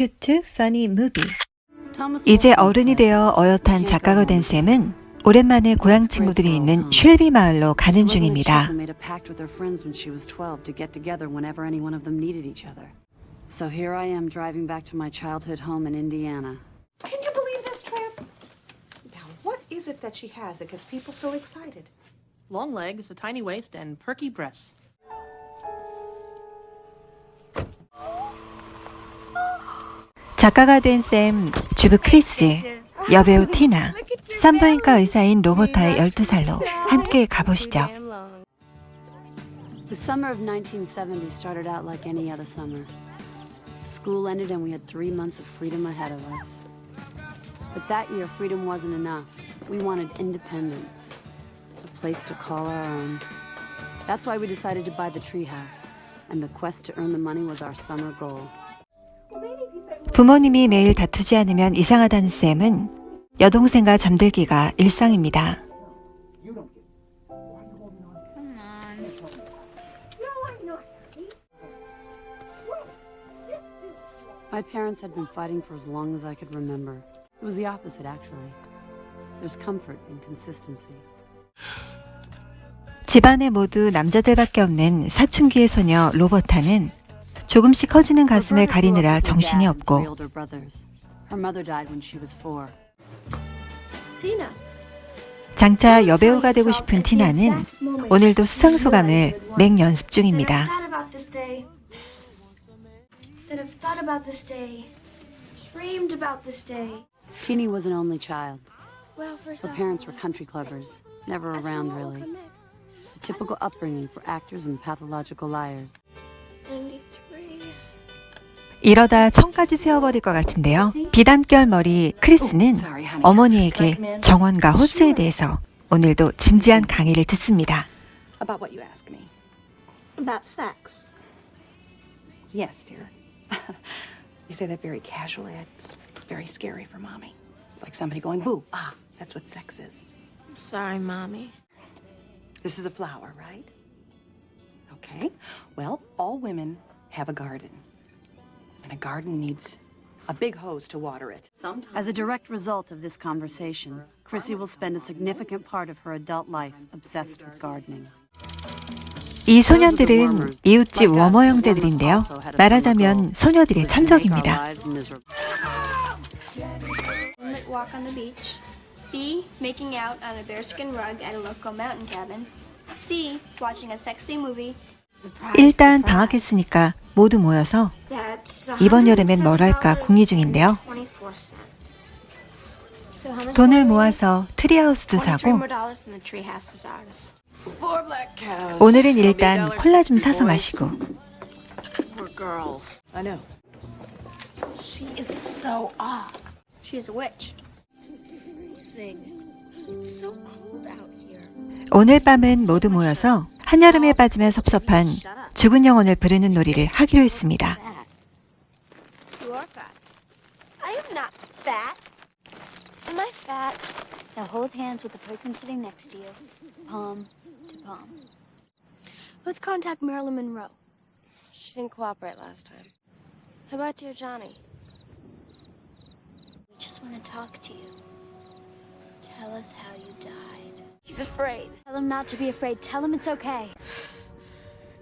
cute, funny movie. 이제 어른이 되어 어엿한 작가가 된 샘은 오랜만에 고향 친구들이 있는 쉘비 마을로 가는 중입니다. So here I am driving back to my childhood home in Indiana. Can you believe this, Tramp? Now, what is it that she has that gets people so excited? Long legs, a tiny waist, and perky breasts. 작가가 된 샘, 주부 크리스, 여배우 티나, 산부인과 의사인 로버타의 12살로 함께 가보시죠. The summer of 1970 started out like any other summer. School ended and we had three months of freedom ahead of us. But that year, freedom wasn't enough. We wanted independence, a place to call our own. That's why we decided to buy the treehouse, and the quest to earn the money was our summer goal. 부모님이 매일 다투지 않으면 이상하다는 샘은 여동생과 잠들기가 일상입니다. My parents had been fighting for as long as I could remember. It was the opposite, actually. There's comfort in consistency. 집안에 모두 남자들밖에 없는 사춘기의 소녀 로버타는 조금씩 커지는 가슴을 가리느라 정신이 없고. 장차 여배우가 되고 싶은 티나는 오늘도 수상 소감을 맹 연습 중입니다. Teeny was an only child. Her parents were country clubbers, never around really. A typical upbringing for actors and pathological liars. 93. 이러다 청까지 세워버릴 것 같은데요. 비단결 머리 크리스는 어머니에게 정원과 호수에 대해서 오늘도 진지한 강의를 듣습니다. About what you ask me. About sex. Yes, dear. you say that very casually. It's very scary for mommy. It's like somebody going, boo, ah, that's what sex is. Sorry, mommy. This is a flower, right? Okay. Well, all women have a garden. And a garden needs a big hose to water it. Sometimes. As a direct result of this conversation, Chrissy will spend a significant part of her adult life obsessed with gardening. 이 소년들은 이웃집 워머 형제들인데요. 말하자면 소녀들의 천적입니다. Walk on the beach. B. Making out on a bearskin rug at a local mountain cabin. C. Watching a sexy movie. 일단 방학했으니까 모두 모여서 이번 여름엔 뭘 할까 궁리 중인데요. 24 cents. So how much 돈을? 모아서 트리하우스도 23 사고. 오늘은 일단 콜라 좀 사서 마시고. 오늘 밤은 모두 모여서 한여름에 빠지면 섭섭한 죽은 영혼을 부르는 놀이를 하기로 했습니다. Tell us how you died. He's afraid. Tell him not to be afraid. Tell him it's okay.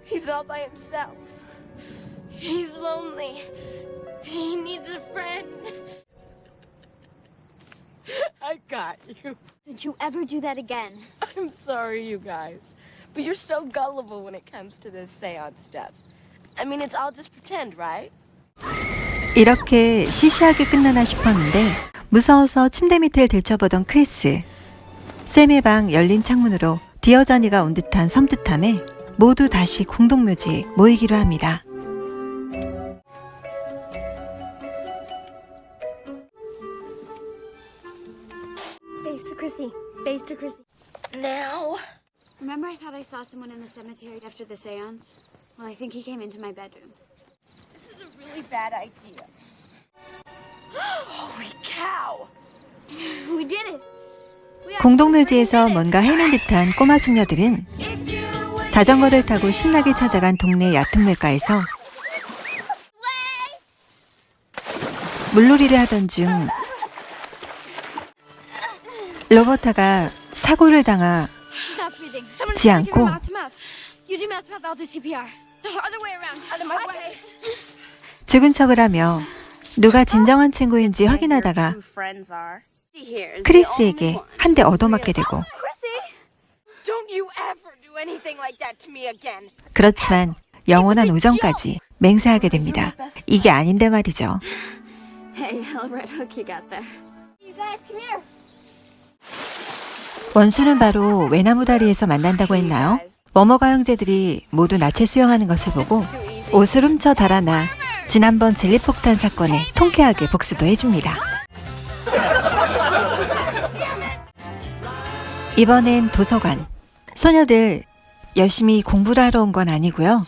He's all by himself. He's lonely. He needs a friend. I got you. Did you ever do that again? I'm sorry, you guys. But you're so gullible when it comes to this seance stuff. I mean, it's all just pretend, right? 이렇게 시시하게 끝나나 싶었는데 무서워서 침대 밑을 들춰보던 크리스. 쌤의 방 열린 창문으로 디어자니가 온 듯한 섬뜩함에 모두 다시 공동묘지 모이기로 합니다. Face to Chrissy. Face to Chrissy. Now? Remember, I thought I saw someone in the cemetery after the seance? Well, I think he came into my bedroom. This is a really bad idea. 공동묘지에서 뭔가 해낸 듯한 꼬마 숙녀들은 자전거를 타고 신나게 찾아간 동네 얕은 물가에서 물놀이를 하던 중 로버타가 사고를 당하 지 않고. 죽은 척을 하며 누가 진정한 친구인지 확인하다가 크리스에게. 한 대 얻어맞게 되고 Don't you ever do anything like that to me again. 그렇지만 영원한 우정까지 맹세하게 됩니다. 이게 아닌데 말이죠. Hey, I'll right hook you got there. You guys, come here. 원수는 바로 외나무 다리에서 만난다고 했나요? 워머가 형제들이 모두 나체 수영하는 것을 보고 옷을 훔쳐 달아나 지난번 진리폭탄 사건에 통쾌하게 복수도 해줍니다. 이번엔 도서관. 소녀들 열심히 공부를 하러 온 건 아니고요.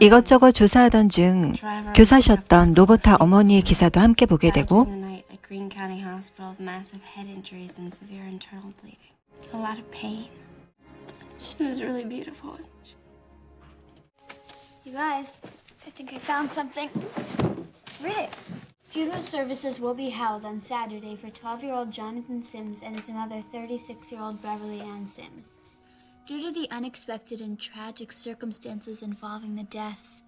이것저것 조사하던 중 교사셨던 로버타 어머니의 기사도 함께 보게 되고 I think I found something. Rick. Funeral services will be held on Saturday for 12 year old Jonathan Sims and his mother, 36 year old Beverly Ann Sims. Due to the unexpected and tragic circumstances involving the deaths,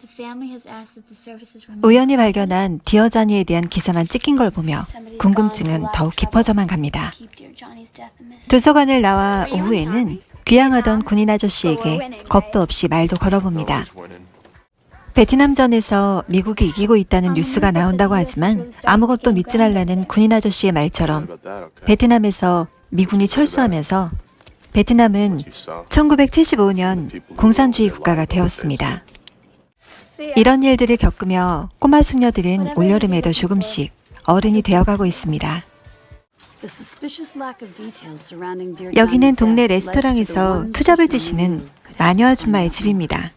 the family has asked that the services remain. 우연히 발견한 디어자니에 대한 기사만 찍힌 걸 보며 궁금증은 더욱 깊어져만 갑니다. 도서관을 나와 오후에는 귀향하던 군인 아저씨에게 겁도 없이 말도 걸어봅니다. 베트남전에서 미국이 이기고 있다는 뉴스가 나온다고 하지만 아무것도 믿지 말라는 군인 아저씨의 말처럼 베트남에서 미군이 철수하면서 베트남은 1975년 공산주의 국가가 되었습니다. 이런 일들을 겪으며 꼬마 숙녀들은 올여름에도 조금씩 어른이 되어가고 있습니다. 여기는 동네 레스토랑에서 투잡을 드시는 마녀 아줌마의 집입니다.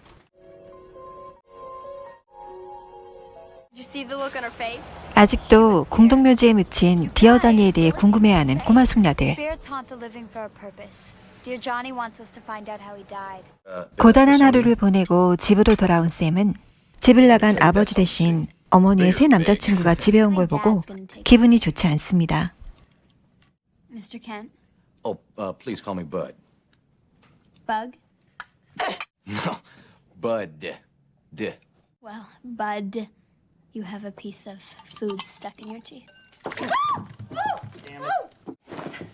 아직도 공동묘지에 묻힌 디어 자니에 대해 궁금해하는 꼬마 숙녀들. Spirits haunt the living for a purpose. Dear Johnny wants us to find out how he died. 고단한 하루를 보내고 집으로 돌아온 쌤은 집을 나간 아버지 대신 어머니의 새 남자친구가 집에 온 걸 보고 기분이 좋지 않습니다. Mr. Kent, Oh, uh, please call me Bud. Bug? No, Bud. D. Well, Bud, you have a piece of food stuck in your teeth.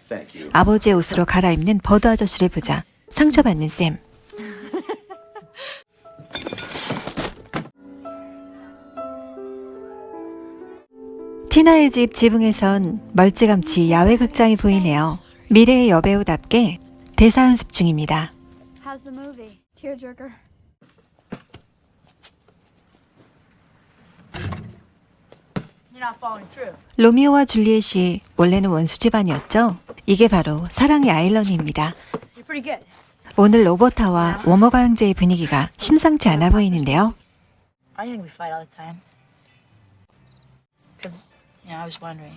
Thank you. 아버지의 옷으로 갈아입는 버드 아저씨를 보자 상처받는 쌤. 티나의 집 지붕에선 멀찌감치 야외 극장이 보이네요. 미래의 여배우답게 대사 연습 중입니다. How's the movie? Tearjerker. 로미오와 줄리엣이 원래는 원수 집안이었죠. 이게 바로 사랑의 아일러니입니다. You're pretty good. 오늘 로버타와 워머가 형제의 분위기가 심상치 않아 보이는데요. I think we fight all the time. Because, you know, I was wondering.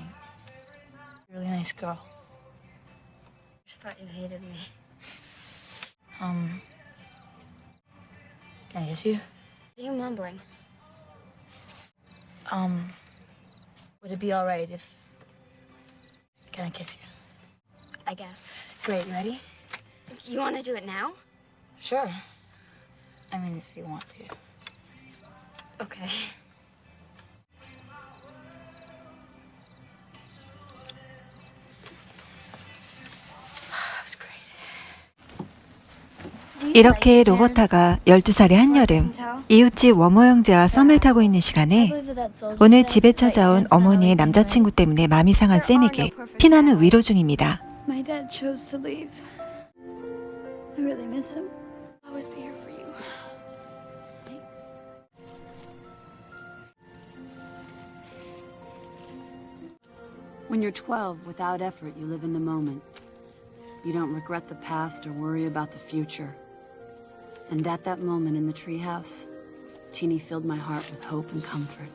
You're a really nice girl. Just thought you hated me. Um. Can I kiss you? What are you mumbling? Um. Would it be alright if. Can I kiss you? I guess. Great, you ready? You want to do it now? Sure. I mean, if you want to. Okay. 이렇게 로버타가 12살의 한여름 이웃집 워머 형제와 썸을 타고 있는 시간에 오늘 집에 찾아온 어머니의 남자친구 때문에 마음이 상한 쌤에게 티나는 위로 중입니다. My dad chose to leave. I really miss him. I'll always be here for you. Thanks. When you're 12, without effort, you live in the moment. You don't regret the past or worry about the future. And at that moment in the treehouse, Teeny filled my heart with hope and comfort.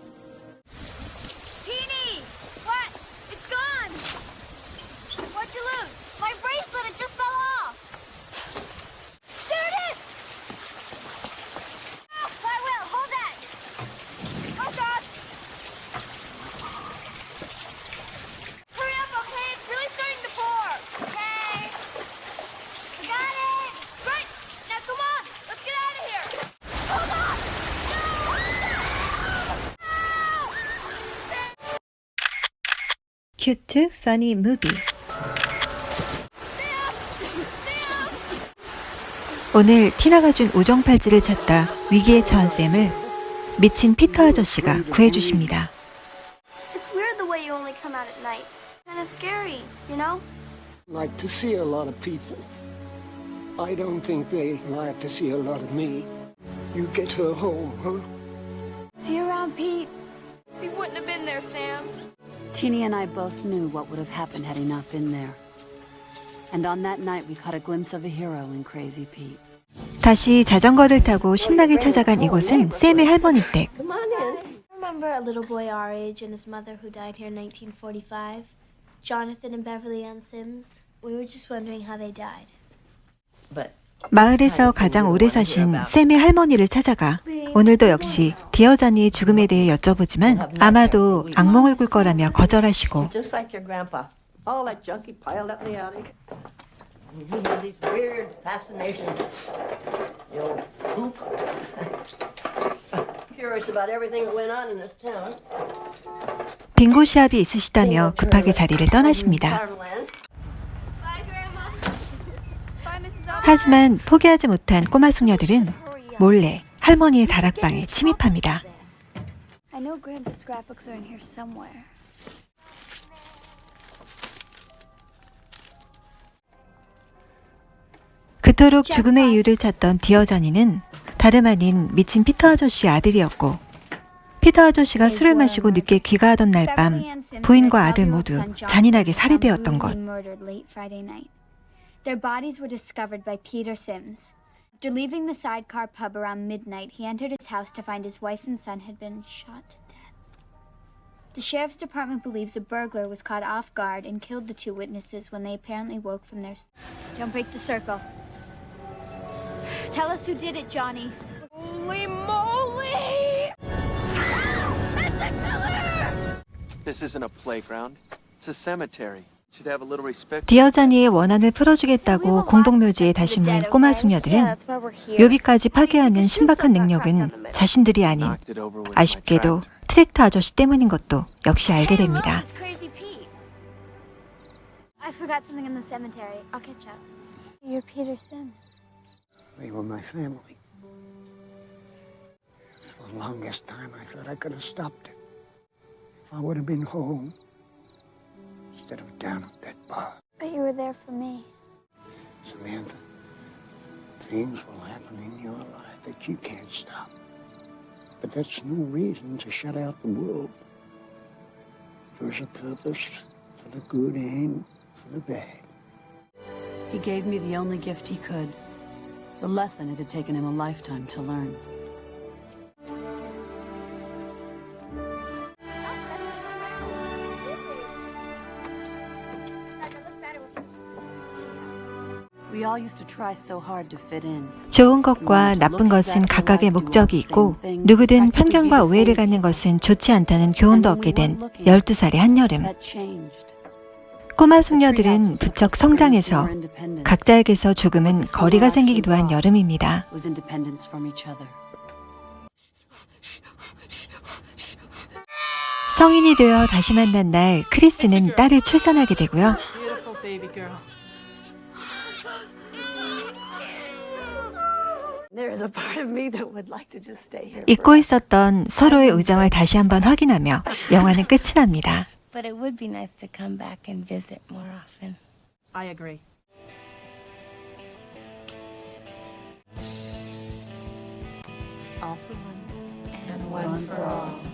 큐트 퍼니 무비 오늘 티나가 준 우정 팔찌를 찾다 위기에 처한 쌤을 미친 피터 아저씨가 구해주십니다. It's weird the way you only come out at night. Kind of scary, you know? like to see a lot of people. I don't think they like to see a lot of me. You get her home, huh? See you around, Pete. We wouldn't have been there, Sam. Teeny and I both knew what would have happened had he not been there. And on that night, we caught a glimpse of a hero in Crazy Pete. 다시 자전거를 타고 신나게 찾아간 이곳은 쌤의 할머니 댁. Remember a little boy our age and his mother who died here in 1945? Jonathan and Beverly Ann Sims? We were just wondering how they died. 마을에서 가장 오래 사신 쌤의 할머니를 찾아가 오늘도 역시 디어잔이의 죽음에 대해 여쭤보지만 아마도 악몽을 꿀 거라며 거절하시고 Just like your grandpa. All that junk he piled up in the attic. And he had these weird fascinations. The old poop. Curious about everything that went on in this town. 빙고 시합이 있으시다며 급하게 자리를 떠나십니다. Farmland. 하지만 포기하지 못한 꼬마 숙녀들은 몰래 할머니의 다락방에 침입합니다. I know Grandpa's scrapbooks are in here somewhere. 그토록 죽음의 이유를 찾던 디어자니는 다름 아닌 미친 피터 아저씨 아들이었고 피터 아저씨가 술을 마시고 늦게 귀가하던 날 밤 부인과 아들 모두 잔인하게 살해되었던 것. Their bodies were discovered by Peter Sims. After leaving the sidecar pub around midnight, he entered his house to find his wife and son had been shot to death. The sheriff's department believes a burglar was caught off guard and killed the two witnesses when they apparently woke from their. s- Don't break the circle. Tell us who did it, Johnny. Holy moly! It's a killer! This isn't a playground. It's a cemetery. 디어자니의 원한을 풀어주겠다고 공동묘지에 다시 모인 꼬마 숙녀들은 묘비까지 파괴하는 신박한 능력은 자신들이 아닌 아쉽게도. 트랙터 아저씨 때문인 것도 역시 알게 됩니다. Instead of down at that bar. But you were there for me. Samantha, things will happen in your life that you can't stop. But that's no reason to shut out the world. There's a purpose for the good and for the bad. He gave me the only gift he could. The lesson it had taken him a lifetime to learn. 좋은 것과 나쁜 것은 각각의 목적이 있고 누구든 편견과 오해를 갖는 것은 좋지 않다는 교훈도 얻게 된 12살의 한여름. 꼬마 숙녀들은 부쩍 성장해서 각자에게서 조금은 거리가 생기기도 한 여름입니다. 성인이 되어 다시 만난 날 크리스는 딸을 출산하게 되고요. 잊고 있었던 서로의 우정을 다시 한번 확인하며 영화는 끝이 납니다. But it would be nice to come back and visit more often. I agree. All for one. And One for all.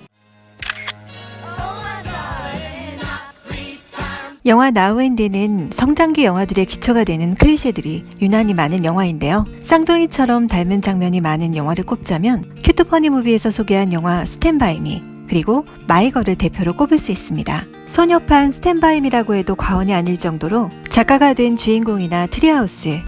영화 나우앤드는 성장기 영화들의 기초가 되는 클리셰들이 유난히 많은 영화인데요. 쌍둥이처럼 닮은 장면이 많은 영화를 꼽자면 큐트 퍼니 무비에서 소개한 영화 스탠바이미 그리고 마이걸을 대표로 꼽을 수 있습니다. 소녀판 스탠바이미라고 해도 과언이 아닐 정도로 작가가 된 주인공이나 트리하우스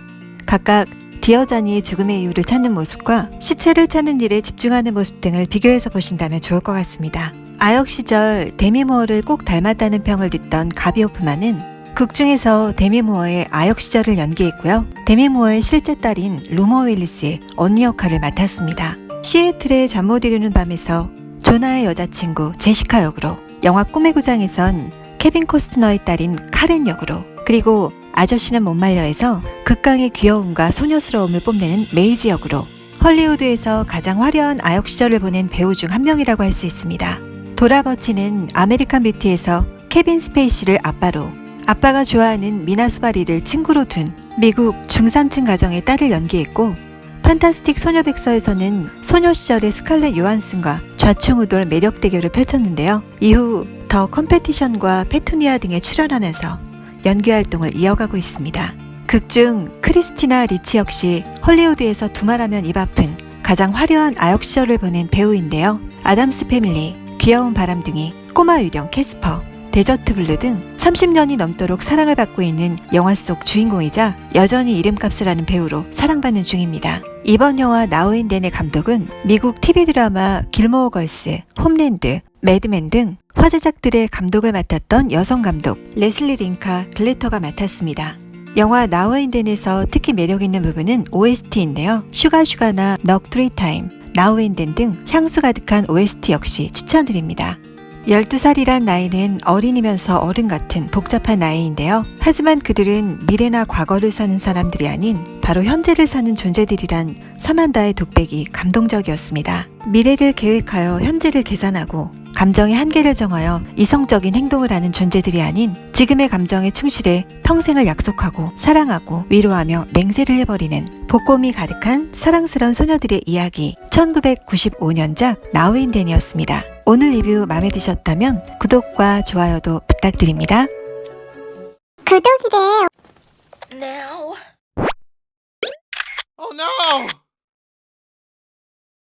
각각 디어자니의 죽음의 이유를 찾는 모습과 시체를 찾는 일에 집중하는 모습 등을 비교해서 보신다면 좋을 것 같습니다. 아역 시절 데미 무어를 꼭 닮았다는 평을 듣던 가비 오프만은 극 중에서 데미 무어의 아역 시절을 연기했고요. 데미 무어의 실제 딸인 루머 윌리스의 언니 역할을 맡았습니다. 시애틀의 잠 못 이루는 밤에서 조나의 여자친구 제시카 역으로 영화 꿈의 구장에선 케빈 코스트너의 딸인 카렌 역으로 그리고 아저씨는 못 말려에서 극강의 귀여움과 소녀스러움을 뽐내는 메이지 역으로 헐리우드에서 가장 화려한 아역 시절을 보낸 배우 중 한 명이라고 할 수 있습니다. 도라버치는 아메리칸 뷰티에서 케빈 스페이시를 아빠로 아빠가 좋아하는 미나 수바리를 친구로 둔 미국 중산층 가정의 딸을 연기했고 판타스틱 소녀백서에서는 소녀 시절의 스칼렛 요한슨과 좌충우돌 매력 대결을 펼쳤는데요. 이후 더 컴페티션과 페투니아 등에 출연하면서 연기 활동을 이어가고 있습니다. 극중 크리스티나 리치 역시 헐리우드에서 두말하면 입 아픈 가장 화려한 아역 시절을 보낸 배우인데요. 아담스 패밀리, 귀여운 바람둥이, 꼬마 유령 캐스퍼, 데저트 블루 등 30년이 넘도록 사랑을 받고 있는 영화 속 주인공이자 여전히 이름값을 하는 배우로 사랑받는 중입니다. 이번 영화 나우인덴의 감독은 미국 TV 드라마 길모어 걸스, 홈랜드, 매드맨 등 화제작들의 감독을 맡았던 여성 감독 레슬리 링카 글래터가 맡았습니다. 영화 나우인덴에서 특히 매력 있는 부분은 OST인데요. 슈가슈가나 넉 트리 타임, 나우인덴 등 향수 가득한 OST 역시 추천드립니다. 12살이란 나이는 어린이면서 어른 같은 복잡한 나이인데요. 하지만 그들은 미래나 과거를 사는 사람들이 아닌 바로 현재를 사는 존재들이란 사만다의 독백이 감동적이었습니다. 미래를 계획하여 현재를 계산하고 감정의 한계를 정하여 이성적인 행동을 하는 존재들이 아닌 지금의 감정에 충실해 평생을 약속하고 사랑하고 위로하며 맹세를 해버리는 복곰이 가득한 사랑스러운 소녀들의 이야기 1995년작 나우인덴이었습니다. 오늘 리뷰 마음에 드셨다면 구독과 좋아요도 부탁드립니다. 구독이래요. Now. Oh no!